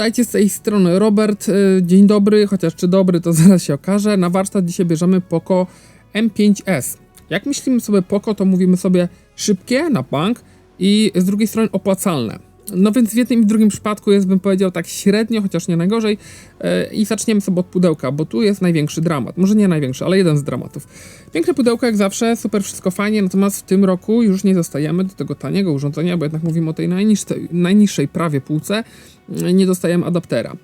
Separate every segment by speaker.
Speaker 1: Witajcie z tej strony Robert. Y, Dzień dobry, chociaż czy dobry to zaraz się okaże. Na warsztat dzisiaj bierzemy Poco M5S. Jak myślimy sobie Poco, to mówimy sobie szybkie na bank i z drugiej strony opłacalne. No więc w jednym i w drugim przypadku jest, bym powiedział, tak średnio, chociaż nie najgorzej. E, I zaczniemy sobie od pudełka, bo tu jest największy dramat. Może nie największy, ale jeden z dramatów. Piękne pudełko jak zawsze, super wszystko fajnie, natomiast w tym roku już nie dostajemy do tego taniego urządzenia, bo jednak mówimy o tej najniższej, najniższej prawie półce, e, nie dostajemy adaptera.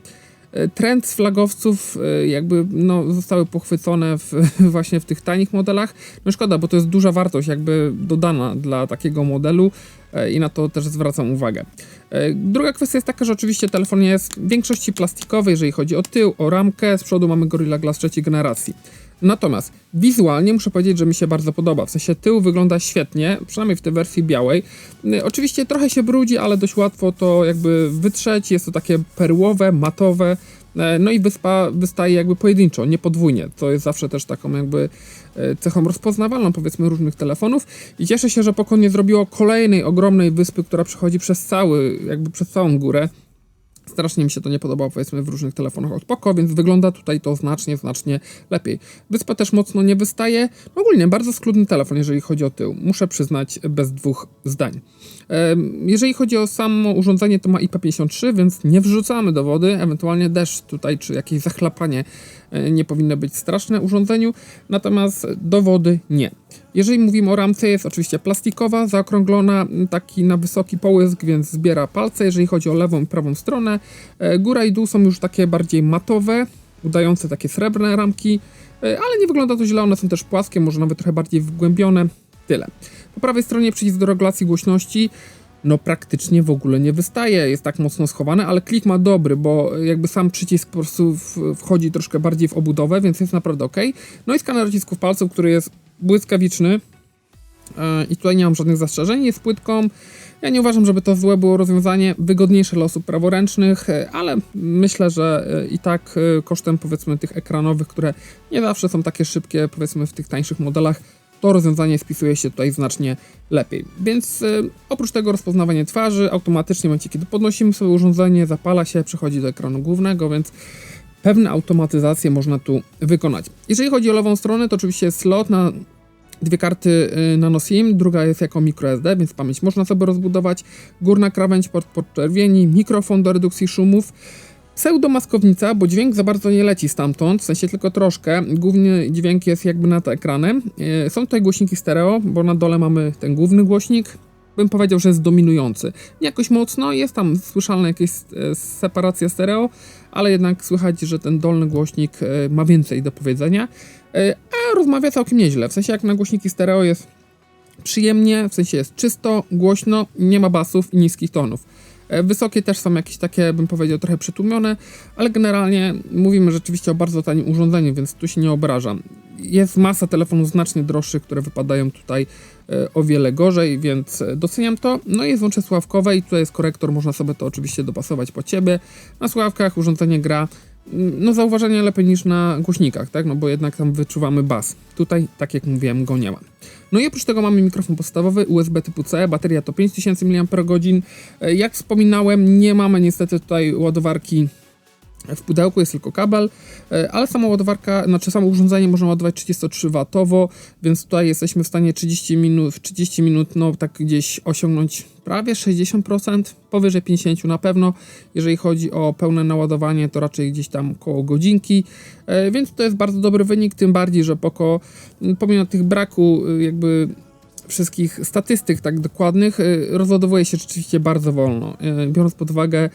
Speaker 1: E, Trend flagowców jakby no, zostały pochwycone w, właśnie w tych tanich modelach. No szkoda, bo to jest duża wartość jakby dodana dla takiego modelu i na to też zwracam uwagę. E, Druga kwestia jest taka, że oczywiście telefon jest w większości plastikowy, jeżeli chodzi o tył, o ramkę. Z przodu mamy Gorilla Glass trzeciej generacji. Natomiast wizualnie muszę powiedzieć, że mi się bardzo podoba. W sensie tył wygląda świetnie, przynajmniej w tej wersji białej. Y, Oczywiście trochę się brudzi, ale dość łatwo to jakby wytrzeć. Jest to takie perłowe, matowe. E, No i wyspa wystaje jakby pojedynczo, nie podwójnie. To jest zawsze też taką jakby e, cechą rozpoznawalną powiedzmy różnych telefonów. I cieszę się, że Poco nie zrobiło kolejnej ogromnej wyspy, która przechodzi przez cały, jakby przez całą górę. Strasznie mi się to nie podobało, powiedzmy, w różnych telefonach od Poco, więc wygląda tutaj to znacznie, znacznie lepiej. Wyspa też mocno nie wystaje. Ogólnie bardzo schludny telefon, jeżeli chodzi o tył. Muszę przyznać bez dwóch zdań. Jeżeli chodzi o samo urządzenie, to ma IP53, więc nie wrzucamy do wody. Ewentualnie deszcz tutaj, czy jakieś zachlapanie nie powinno być straszne urządzeniu. Natomiast do wody nie. Jeżeli mówimy o ramce, jest oczywiście plastikowa, zaokrąglona, taki na wysoki połysk, więc zbiera palce. Jeżeli chodzi o lewą i prawą stronę, e, góra i dół są już takie bardziej matowe, udające takie srebrne ramki, e, ale nie wygląda to źle, one są też płaskie, może nawet trochę bardziej wgłębione. Tyle. Po prawej stronie przycisk do regulacji głośności. No praktycznie w ogóle nie wystaje, jest tak mocno schowany, ale klik ma dobry, bo jakby sam przycisk po prostu wchodzi troszkę bardziej w obudowę, więc jest naprawdę ok. No i skaner odcisków palców, który jest błyskawiczny, E, i tutaj nie mam żadnych zastrzeżeń, jest płytką. Ja nie uważam, żeby to złe było rozwiązanie, wygodniejsze dla osób praworęcznych, e, ale myślę, że e, i tak kosztem powiedzmy tych ekranowych, które nie zawsze są takie szybkie, powiedzmy w tych tańszych modelach, to rozwiązanie spisuje się tutaj znacznie lepiej. Więc e, oprócz tego rozpoznawanie twarzy, automatycznie w momencie, kiedy podnosimy sobie urządzenie, zapala się, przechodzi do ekranu głównego, więc pewne automatyzacje można tu wykonać. Jeżeli chodzi o lewą stronę, to oczywiście jest slot na dwie karty y, nano SIM, druga jest jako microSD, więc pamięć można sobie rozbudować. Górna krawędź pod podczerwieni, mikrofon do redukcji szumów. Pseudomaskownica, bo dźwięk za bardzo nie leci stamtąd, w sensie tylko troszkę. Główny dźwięk jest jakby na te ekrany. Y, Są tutaj głośniki stereo, bo na dole mamy ten główny głośnik. Bym powiedział, że jest dominujący. Nie jakoś mocno, jest tam słyszalna jakaś e, separacja stereo, ale jednak słychać, że ten dolny głośnik e, ma więcej do powiedzenia. E, A rozmawia całkiem nieźle. W sensie jak na głośniki stereo jest przyjemnie, w sensie jest czysto, głośno, nie ma basów i niskich tonów. E, Wysokie też są jakieś takie, bym powiedział, trochę przytłumione, ale generalnie mówimy rzeczywiście o bardzo tanim urządzeniu, więc tu się nie obrażam. Jest masa telefonów znacznie droższych, które wypadają tutaj e, o wiele gorzej, więc e, doceniam to. No i jest łącze słuchawkowe i tutaj jest korektor, można sobie to oczywiście dopasować po ciebie. Na słuchawkach urządzenie gra no zauważenie lepiej niż na głośnikach, tak? No bo jednak tam wyczuwamy bas. Tutaj, tak jak mówiłem, go nie ma. No i oprócz tego mamy mikrofon podstawowy USB typu C, bateria to 5000 mAh. E, Jak wspominałem, nie mamy niestety tutaj ładowarki w pudełku jest tylko kabel, e, ale sama ładowarka, znaczy samo urządzenie można ładować 33W, więc tutaj jesteśmy w stanie 30 minut, 30 minut, no tak gdzieś osiągnąć prawie 60%, powyżej 50 na pewno. Jeżeli chodzi o pełne naładowanie, to raczej gdzieś tam koło godzinki, e, więc to jest bardzo dobry wynik, tym bardziej, że Poco, m, pomimo tych braku y, jakby wszystkich statystyk tak dokładnych, rozładowuje się rzeczywiście bardzo wolno. Biorąc pod uwagę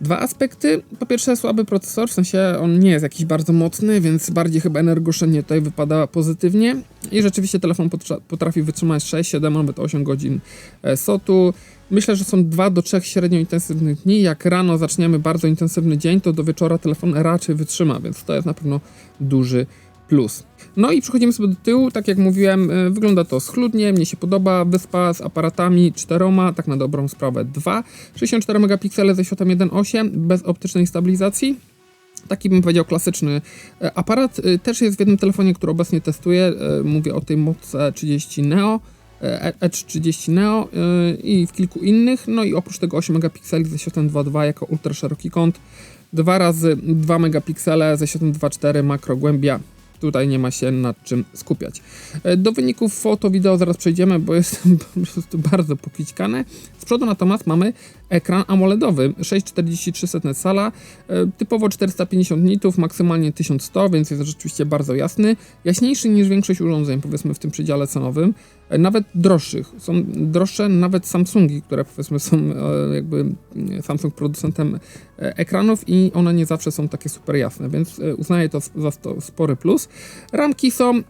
Speaker 1: dwa aspekty. Po pierwsze, słaby procesor, w sensie on nie jest jakiś bardzo mocny, więc bardziej chyba energooszczędnie tutaj wypada pozytywnie. I rzeczywiście telefon potra- potrafi wytrzymać 6, 7, nawet 8 godzin e, sotu. Myślę, że są 2 do 3 średnio intensywnych dni. Jak rano zaczniemy bardzo intensywny dzień, to do wieczora telefon raczej wytrzyma, więc to jest na pewno duży plus. No i przechodzimy sobie do tyłu, tak jak mówiłem, y, wygląda to schludnie, mnie się podoba, wyspa z aparatami czteroma, tak na dobrą sprawę dwa, 64 megapiksele ze światłem 1.8, bez optycznej stabilizacji. Taki bym powiedział klasyczny e, aparat. Y, Też jest w jednym telefonie, który obecnie testuję, mówię o tej Moce 30 Neo. Edge 30 Neo e, i w kilku innych. No i oprócz tego 8 megapikseli ze światłem 2.2 jako ultra szeroki kąt. Dwa razy 2 megapiksele ze światłem 2.4 makro głębia tutaj nie ma się nad czym skupiać. E, do wyników foto, wideo zaraz przejdziemy, bo jest po prostu bardzo pokićkane. Z przodu natomiast mamy ekran AMOLEDowy 6,43 sala, e, typowo 450 nitów, maksymalnie 1100, więc jest rzeczywiście bardzo jasny. Jaśniejszy niż większość urządzeń, powiedzmy w tym przedziale cenowym, nawet droższych. Są droższe nawet Samsungi, które powiedzmy są jakby Samsung producentem ekranów i one nie zawsze są takie super jasne, więc uznaję to za spory plus. Ramki są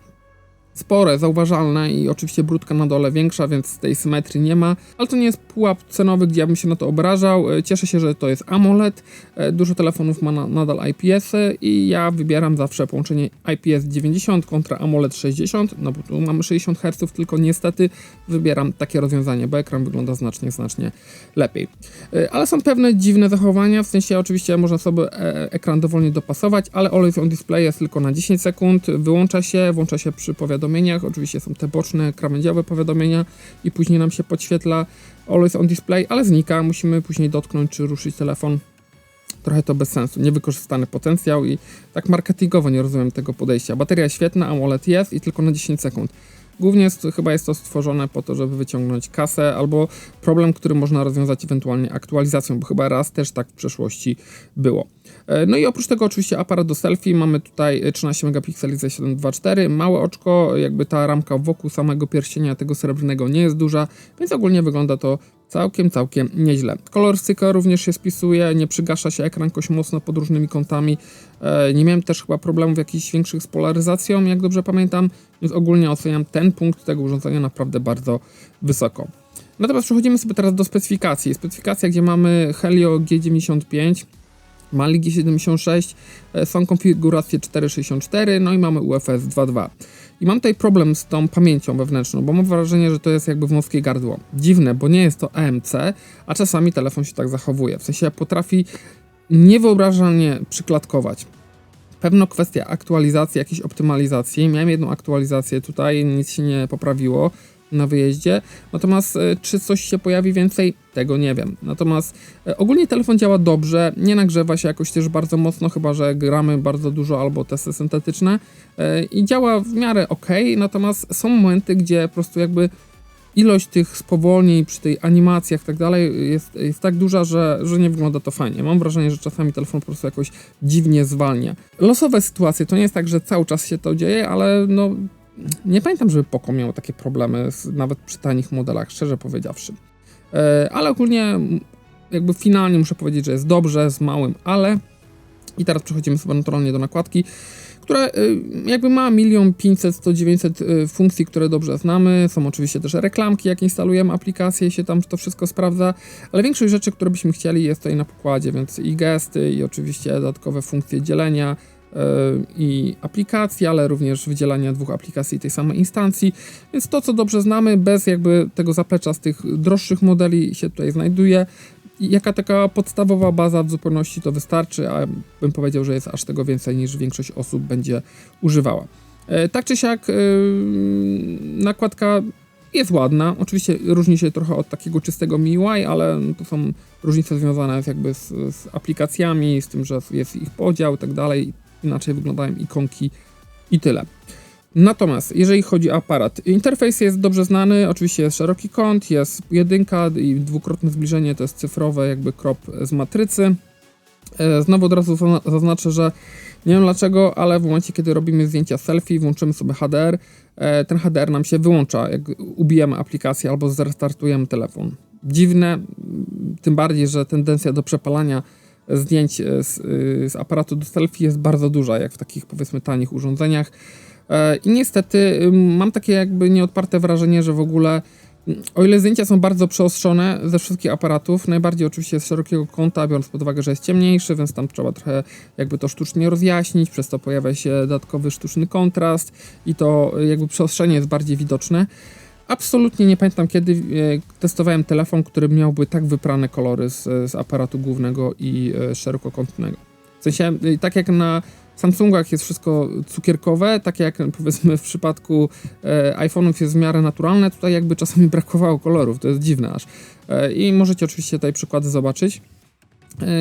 Speaker 1: spore, zauważalne i oczywiście brudka na dole większa, więc tej symetrii nie ma, ale to nie jest pułap cenowy, gdzie ja bym się na to obrażał. E, cieszę się, że to jest AMOLED, e, dużo telefonów ma na, nadal IPS-y i ja wybieram zawsze połączenie IPS 90 kontra AMOLED 60, no bo tu mamy 60 Hz, tylko niestety wybieram takie rozwiązanie, bo ekran wygląda znacznie, znacznie lepiej. E, ale są pewne dziwne zachowania, w sensie oczywiście można sobie ekran dowolnie dopasować, ale Always on Display jest tylko na 10 sekund, wyłącza się, włącza się przy powiadomieniu powiadomieniach. Oczywiście są te boczne, krawędziowe powiadomienia i później nam się podświetla always on display, ale znika. Musimy później dotknąć czy ruszyć telefon. Trochę to bez sensu, niewykorzystany potencjał i tak marketingowo nie rozumiem tego podejścia. Bateria świetna, AMOLED jest i tylko na 10 sekund. Głównie jest, chyba jest to stworzone po to, żeby wyciągnąć kasę, albo problem, który można rozwiązać ewentualnie aktualizacją, bo chyba raz też tak w przeszłości było. E, no i oprócz tego oczywiście aparat do selfie, mamy tutaj 13 megapikseli za 724, małe oczko, jakby ta ramka wokół samego pierścienia tego srebrnego nie jest duża, więc ogólnie wygląda to całkiem, całkiem nieźle. Kolorystyka również się spisuje, nie przygasza się ekran jakoś mocno pod różnymi kątami. E, nie miałem też chyba problemów jakichś większych z polaryzacją, jak dobrze pamiętam, więc ogólnie oceniam ten punkt tego urządzenia naprawdę bardzo wysoko. Natomiast przechodzimy sobie teraz do specyfikacji. Specyfikacja, gdzie mamy Helio G95, Mali G76, e, są konfiguracje 464, no i mamy UFS 2.2. I mam tutaj problem z tą pamięcią wewnętrzną, bo mam wrażenie, że to jest jakby wąskie gardło. Dziwne, bo nie jest to EMC, a czasami telefon się tak zachowuje. W sensie potrafi niewyobrażalnie przyklatkować. Pewno kwestia aktualizacji, jakiejś optymalizacji. Miałem jedną aktualizację tutaj, nic się nie poprawiło na wyjeździe. Natomiast e, czy coś się pojawi więcej, tego nie wiem. Natomiast e, ogólnie telefon działa dobrze, nie nagrzewa się jakoś też bardzo mocno, chyba że gramy bardzo dużo albo testy syntetyczne e, i działa w miarę ok, natomiast są momenty, gdzie po prostu jakby ilość tych spowolnień przy tej animacjach i tak dalej jest, jest tak duża, że, że nie wygląda to fajnie. Mam wrażenie, że czasami telefon po prostu jakoś dziwnie zwalnia. Losowe sytuacje, to nie jest tak, że cały czas się to dzieje, ale no nie pamiętam, żeby Poco miało takie problemy, z, nawet przy tanich modelach, szczerze powiedziawszy. E, ale ogólnie, jakby finalnie muszę powiedzieć, że jest dobrze, z małym ale. I teraz przechodzimy sobie naturalnie do nakładki, która e, jakby ma milion 500, 100, 900 funkcji, które dobrze znamy. Są oczywiście też reklamki, jak instalujemy aplikację, się tam to wszystko sprawdza, ale większość rzeczy, które byśmy chcieli jest tutaj na pokładzie, więc i gesty, i oczywiście dodatkowe funkcje dzielenia, i aplikacji, ale również wydzielania dwóch aplikacji tej samej instancji. Więc to, co dobrze znamy, bez jakby tego zaplecza z tych droższych modeli się tutaj znajduje. Jaka taka podstawowa baza w zupełności to wystarczy, a bym powiedział, że jest aż tego więcej niż większość osób będzie używała. E, tak czy siak, e, nakładka jest ładna. Oczywiście różni się trochę od takiego czystego MIUI, ale to są różnice związane jakby z, z aplikacjami, z tym, że jest ich podział i tak dalej inaczej wyglądają ikonki i tyle. Natomiast jeżeli chodzi o aparat, interfejs jest dobrze znany, oczywiście jest szeroki kąt, jest jedynka i dwukrotne zbliżenie to jest cyfrowe jakby krop z matrycy. E, znowu od razu zaznaczę, że nie wiem dlaczego, ale w momencie kiedy robimy zdjęcia selfie, włączymy sobie HDR, e, ten HDR nam się wyłącza, jak ubijemy aplikację albo zrestartujemy telefon. Dziwne, tym bardziej, że tendencja do przepalania zdjęć e, z, e, z aparatu do selfie jest bardzo duża, jak w takich powiedzmy tanich urządzeniach. E, I niestety mam takie jakby nieodparte wrażenie, że w ogóle o ile zdjęcia są bardzo przeostrzone ze wszystkich aparatów, najbardziej oczywiście z szerokiego kąta, biorąc pod uwagę, że jest ciemniejszy, więc tam trzeba trochę jakby to sztucznie rozjaśnić, przez to pojawia się dodatkowy sztuczny kontrast i to jakby przeostrzenie jest bardziej widoczne. Absolutnie nie pamiętam, kiedy e, testowałem telefon, który miałby tak wyprane kolory z, z aparatu głównego i e, szerokokątnego. W sensie, e, tak jak na Samsungach jest wszystko cukierkowe, takie jak powiedzmy w przypadku e, iPhone'ów jest w miarę naturalne, tutaj jakby czasami brakowało kolorów, to jest dziwne aż. E, I możecie oczywiście tutaj przykłady zobaczyć.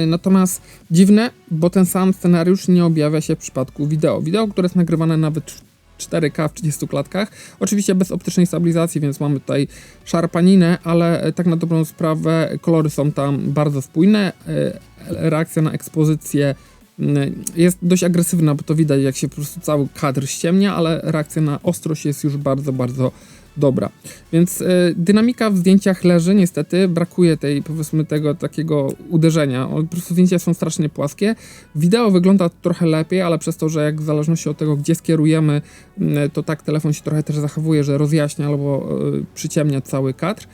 Speaker 1: Natomiast dziwne, bo ten sam scenariusz nie objawia się w przypadku wideo. Wideo, które jest nagrywane nawet 4K w 30 klatkach, oczywiście bez optycznej stabilizacji, więc mamy tutaj szarpaninę, ale e, tak na dobrą sprawę kolory są tam bardzo spójne. e, Reakcja na ekspozycję mm, jest dość agresywna, bo to widać jak się po prostu cały kadr ściemnia, ale reakcja na ostrość jest już bardzo, bardzo dobra. Więc e, dynamika w zdjęciach leży, niestety brakuje tej, powiedzmy, tego takiego uderzenia. O, Po prostu zdjęcia są strasznie płaskie. Wideo wygląda trochę lepiej, ale przez to, że jak w zależności od tego, gdzie skierujemy, m, to tak telefon się trochę też zachowuje, że rozjaśnia albo e, przyciemnia cały kadr.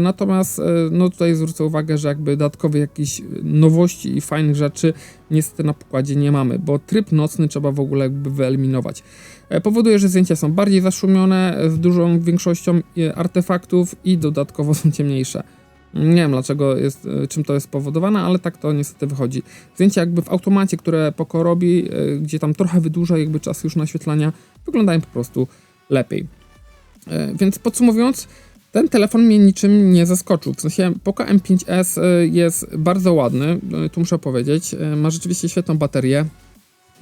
Speaker 1: Natomiast no tutaj zwrócę uwagę, że jakby dodatkowych jakichś nowości i fajnych rzeczy niestety na pokładzie nie mamy, bo tryb nocny trzeba w ogóle jakby wyeliminować. E, Powoduje, że zdjęcia są bardziej zaszumione, e, z dużą większością e, artefaktów i dodatkowo są ciemniejsze. Nie wiem dlaczego jest, czym to jest spowodowane, ale tak to niestety wychodzi. Zdjęcia jakby w automacie, które Poco robi, gdzie tam trochę wydłuża jakby czas już naświetlania, wyglądają po prostu lepiej. Więc podsumowując, ten telefon mnie niczym nie zaskoczył. W sensie Poco M5s e, jest bardzo ładny, e, tu muszę powiedzieć. E, Ma rzeczywiście świetną baterię,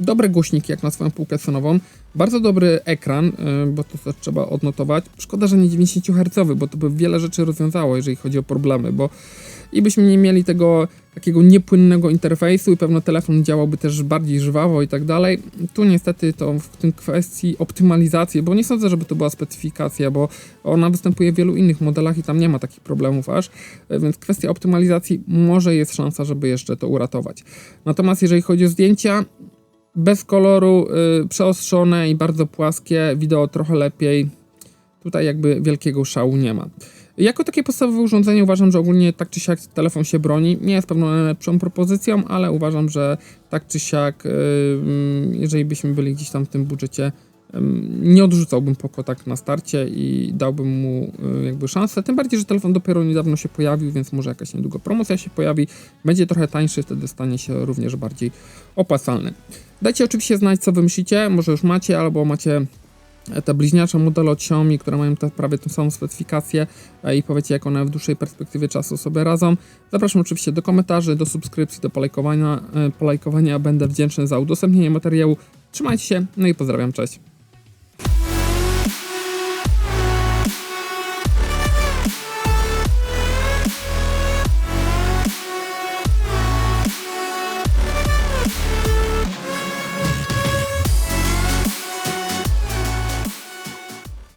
Speaker 1: dobre głośniki jak na swoją półkę cenową, bardzo dobry ekran, y, bo to też trzeba odnotować. Szkoda, że nie 90 Hz, bo to by wiele rzeczy rozwiązało, jeżeli chodzi o problemy, bo i byśmy nie mieli tego takiego niepłynnego interfejsu i pewno telefon działałby też bardziej żwawo i tak dalej. Tu niestety to w tym kwestii optymalizacji, bo nie sądzę, żeby to była specyfikacja, bo ona występuje w wielu innych modelach i tam nie ma takich problemów aż, więc kwestia optymalizacji może jest szansa, żeby jeszcze to uratować. Natomiast jeżeli chodzi o zdjęcia, bez koloru, y, przeostrzone i bardzo płaskie, wideo trochę lepiej. Tutaj jakby wielkiego szału nie ma. Jako takie podstawowe urządzenie uważam, że ogólnie tak czy siak telefon się broni. Nie jest pewno najlepszą propozycją, ale uważam, że tak czy siak, y, mm, jeżeli byśmy byli gdzieś tam w tym budżecie, nie odrzucałbym Poco tak na starcie i dałbym mu y, jakby szansę. Tym bardziej, że telefon dopiero niedawno się pojawił, więc może jakaś niedługo promocja się pojawi. Będzie trochę tańszy, wtedy stanie się również bardziej opłacalny. Dajcie oczywiście znać, co wy myślicie. Może już macie, albo macie te bliźniacze modele od Xiaomi, które mają te, prawie tą samą specyfikację e, i powiecie, jak one w dłuższej perspektywie czasu sobie radzą. Zapraszam oczywiście do komentarzy, do subskrypcji, do polajkowania. E, polajkowania. Będę wdzięczny za udostępnienie materiału. Trzymajcie się, no i pozdrawiam, cześć.